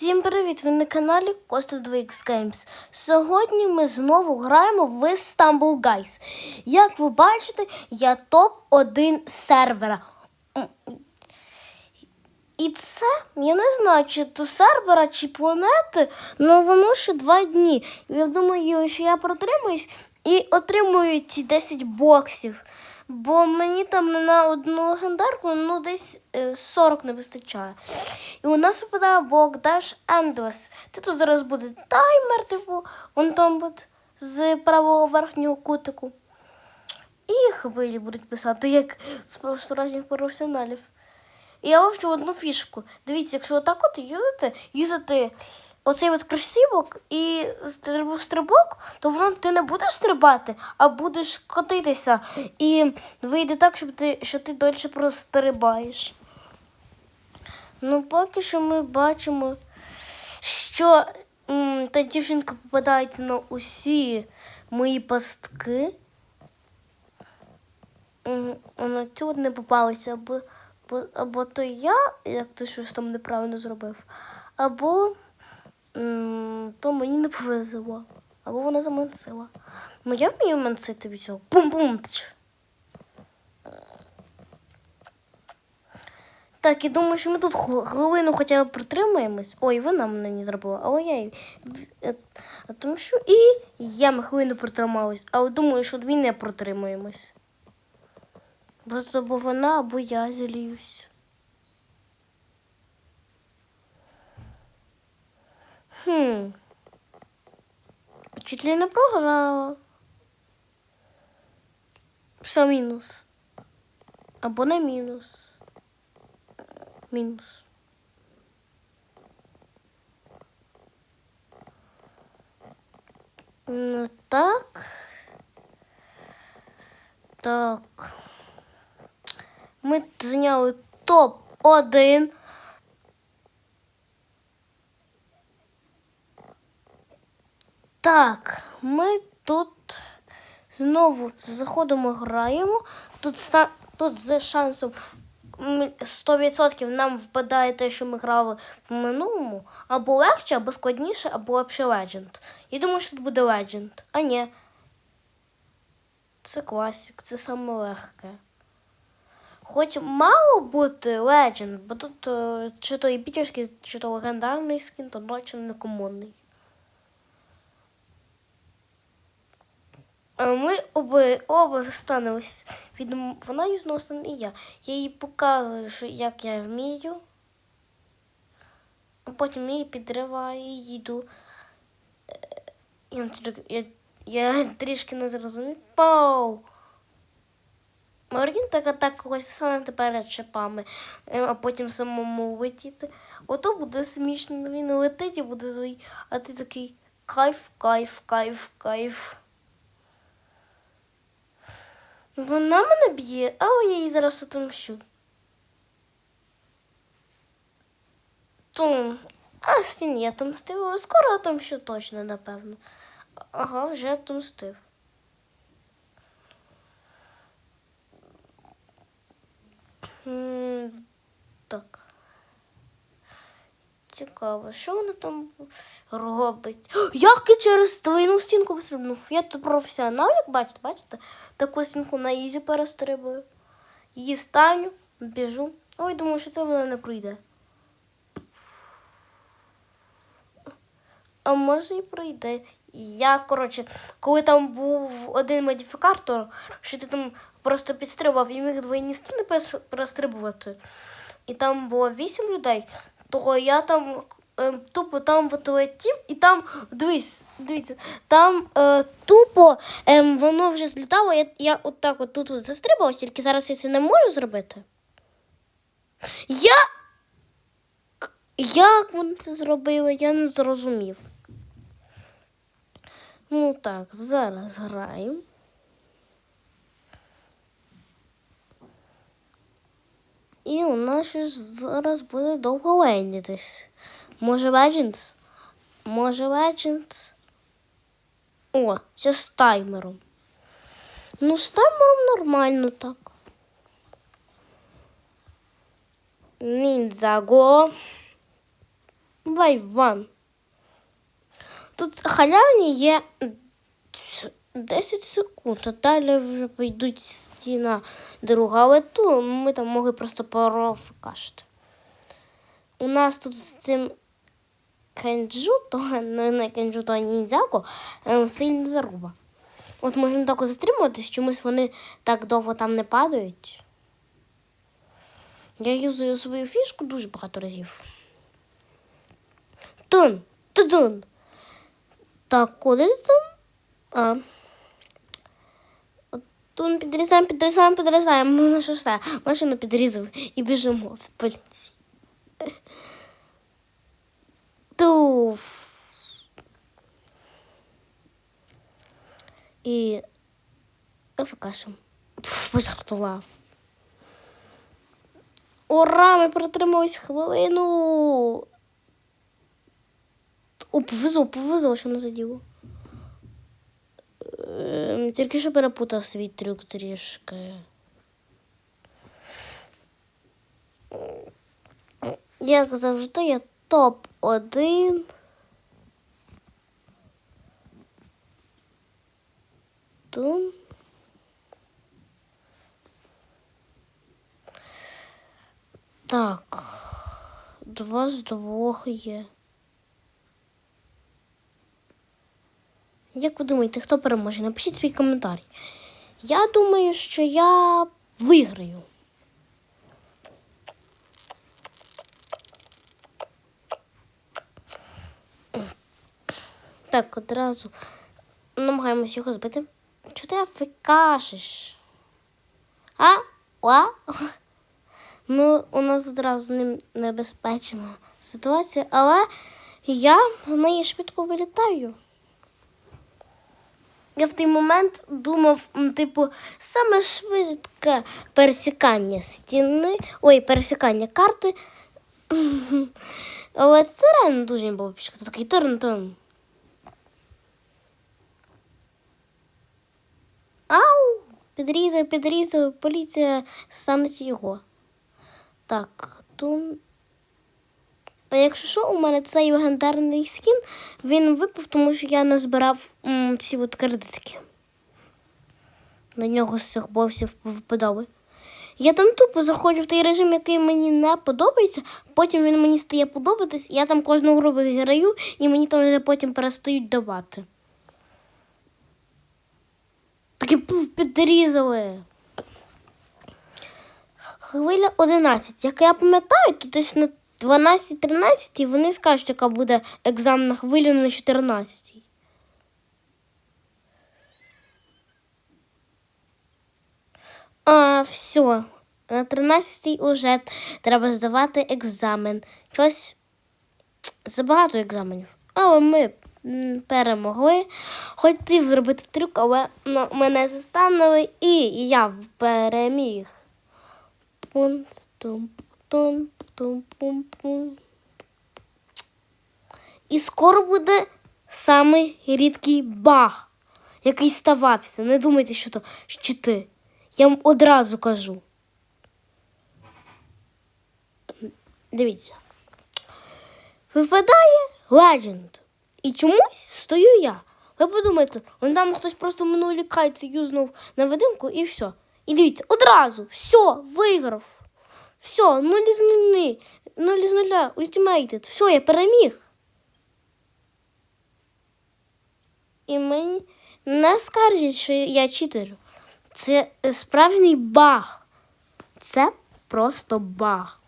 Всім привіт! Ви на каналі Коста 2X Games. Сьогодні ми знову граємо в Stumble Guys. Як ви бачите, я топ-1 сервера. І це, я не знаю, чи то сервера, чи планети, але воно ще два дні. Я думаю, що я протримаюсь і отримую ці 10 боксів. Бо мені там на одну легендарку ну, десь е, 40 не вистачає. І у нас випадає блок Dash Endless. Це тут зараз буде таймер, типу, он там буде з правого верхнього кутику. І хвилі будуть писати, як з справжніх професіоналів. І я вивчу одну фішку. Дивіться, якщо отак от юзати, юзати оцей от кросівок і стриб- стрибок, то воно ти не будеш стрибати, а будеш котитися. І вийде так, щоб ти, що ти дольше просто стрибаєш. Ну, поки що ми бачимо, що м, та дівчинка попадається на усі мої пастки. М, На цю не попалася, або, або, то я, як ти щось там неправильно зробив, або то мені не повезло, або вона заманцила. Ну я вмію манцити від цього. Бум-бум. Так, і думаю, що ми тут хвилину хоча б протримаємось. Ой, вона мене не зробила. А ой, а тому що і я ми хвилину протрималась, а думаю, що дві не протримаємось. Просто або вона, або я зіліюсь. Хм. Чуть ли не програла. Все мінус. Або не мінус. Мінус. Ну так. Так. Ми зайняли топ-1. Так, ми тут знову заходимо, граємо. Тут, тут з шансом 100% нам впадає те, що ми грали в минулому. Або легше, або складніше, або взагалі Legend. Я думаю, що тут буде Legend. А ні. Це класик, це саме легке. Хоч мало бути Legend, бо тут е, чи то епічний, чи то легендарний скін, то точно не комунний. Ми оба, оба застанемось від вона її зносить, і я. Я їй показую, що як я вмію. А потім її підриваю і їду. Е, Я, трішки- я, я трішки не зрозумів. Пау! Марін така так когось саме тепер чепами, е, а потім самому летіти. Ото буде смішно, він летить і буде злий, а ти такий кайф, кайф, кайф, кайф. Вона мене б'є, але я її зараз отомщу. Тум. А стіні я але скоро отомщу точно, напевно. Ага, вже отомстив. Так. Цікаво, що вона там робить? Як я через твою стінку вистрибнув? Я тут професіонал, як бачите, бачите? Таку стінку на ізі перестрибую. Її станю, біжу. Ой, думаю, що це вона не пройде. А може і пройде. Я, коротше, коли там був один модифікатор, що ти там просто підстрибував і міг двойні стіни перестрибувати. І там було вісім людей, то я там е, тупо там от летів, і там, дивись, дивіться, там е, тупо е, воно вже злітало, я, я отак от тут от застрибував, тільки зараз я це не можу зробити. Я. Як вони це зробили, я не зрозумів. Ну так, зараз граємо. І у нас ще зараз буде довго лендітись. Може Legends? Може Legends? О, це з таймером. Ну, з таймером нормально так. Ніндзяго. Вайван. Тут халявні є 10 секунд, а далі вже пойдуть стіна друга, але ту ми там могли просто порофкашити. У нас тут з цим кенджу, то не, кенджу, то ніндзяко, е, сильна заруба. От можна так затримуватись, чомусь вони так довго там не падають. Я юзую свою фішку дуже багато разів. Тун, тудун. Так, куди ти там? А. От Тун підрізаємо, підрізаємо, підрізаємо. Ну що ж все, машину підрізав і біжимо в поліції. Туф. І ФКшем. Пожартував. Ура! Ми протримались хвилину. О, повезло, повезло, що не заділо. Тільки що перепутав свій трюк трішки. Як завжди, я топ-1. Тун. Так. Два з двох є. Як ви думаєте, хто переможе? Напишіть свій коментар. Я думаю, що я виграю. Так, одразу намагаємось його збити. Чого ти афікашиш? А? А? Ну, у нас одразу ним небезпечна ситуація, але я з неї швидко вилітаю. Я в той момент думав, типу, саме швидке пересікання стіни, ой, пересікання карти. Але це реально дуже їм було пішка. Такий турн-турн. Ау! Підрізав, підрізав, поліція санить його. Так, тун. А якщо що, у мене цей легендарний скін, він випав, тому що я назбирав м, ці от кредитки. На нього з цих босів випадали. Я там тупо заходжу в той режим, який мені не подобається, потім він мені стає подобатись, я там кожну гру граю, і мені там вже потім перестають давати. Такі підрізали. Хвиля 11. Як я пам'ятаю, то десь на 12-13 вони скажуть, яка буде екзаменна хвиля на 14. А, все. На 13 уже треба здавати екзамен. Щось забагато екзаменів. Але ми перемогли. Хотів зробити трюк, але мене застанули і я переміг. Пун, тум, тум, пум, пум. І скоро буде самий рідкий баг, який ставався. Не думайте, що то щити. Я вам одразу кажу. Дивіться. Випадає Legend. І чомусь стою я. Ви подумайте, он там хтось просто в минулій кайці юзнув на видимку і все. І дивіться, одразу, все, виграв. Все, нуль з нулі, нуль з нуля, ультимейтед. Все, я переміг. І мені не скаржать, що я читерю. Це справжній баг. Це просто баг.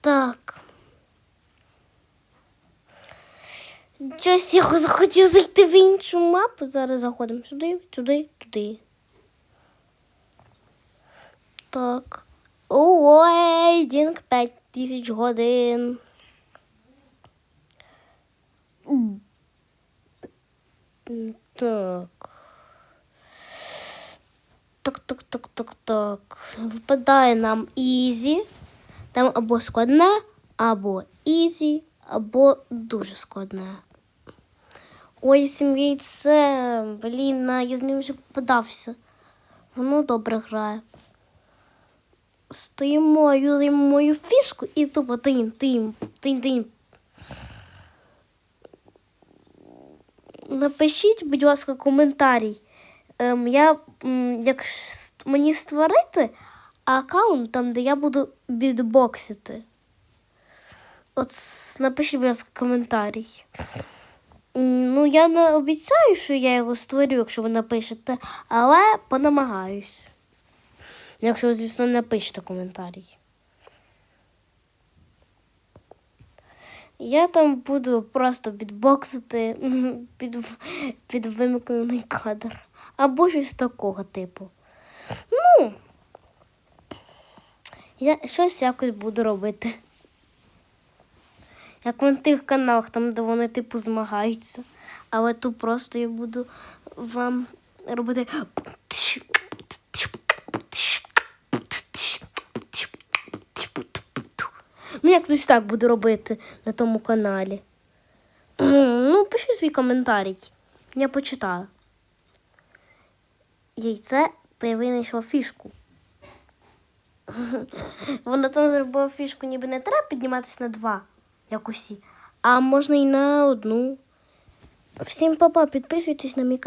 Так. Щось я захотів зайти в іншу мапу. Зараз заходимо сюди, сюди, туди. Так. Ой, Дінг 5 тисяч годин. Так. Так, так, так, так, так. Випадає нам Ізі. Там або складне, або ізі, або дуже складне. Ой, сім яйце. Блін, я з ним вже попадався. Воно добре грає. Стоїмо, юзаємо мою фішку і тупо тим, тим, тим, тим. Напишіть, будь ласка, коментарій. Ем, я, м, як мені створити аккаунт там, де я буду бітбоксити. От напишіть, будь ласка, коментарій. Ну, я не обіцяю, що я його створю, якщо ви напишете, але понамагаюсь. Якщо ви, звісно, напишете коментарій. Я там буду просто бітбоксити м, під, під вимкнений кадр. Або щось такого типу. Ну, я щось якось буду робити. Як в тих каналах, там, де вони типу змагаються. Але тут просто я буду вам робити. Ну, як ось так буду робити на тому каналі. Ну, пиши свій коментарій. Я почитаю. Яйце ти винайшла фішку. Вона там зробила фішку, ніби не треба підніматися на два, як усі, а можна і на одну. Всім папа, підписуйтесь на мій канал.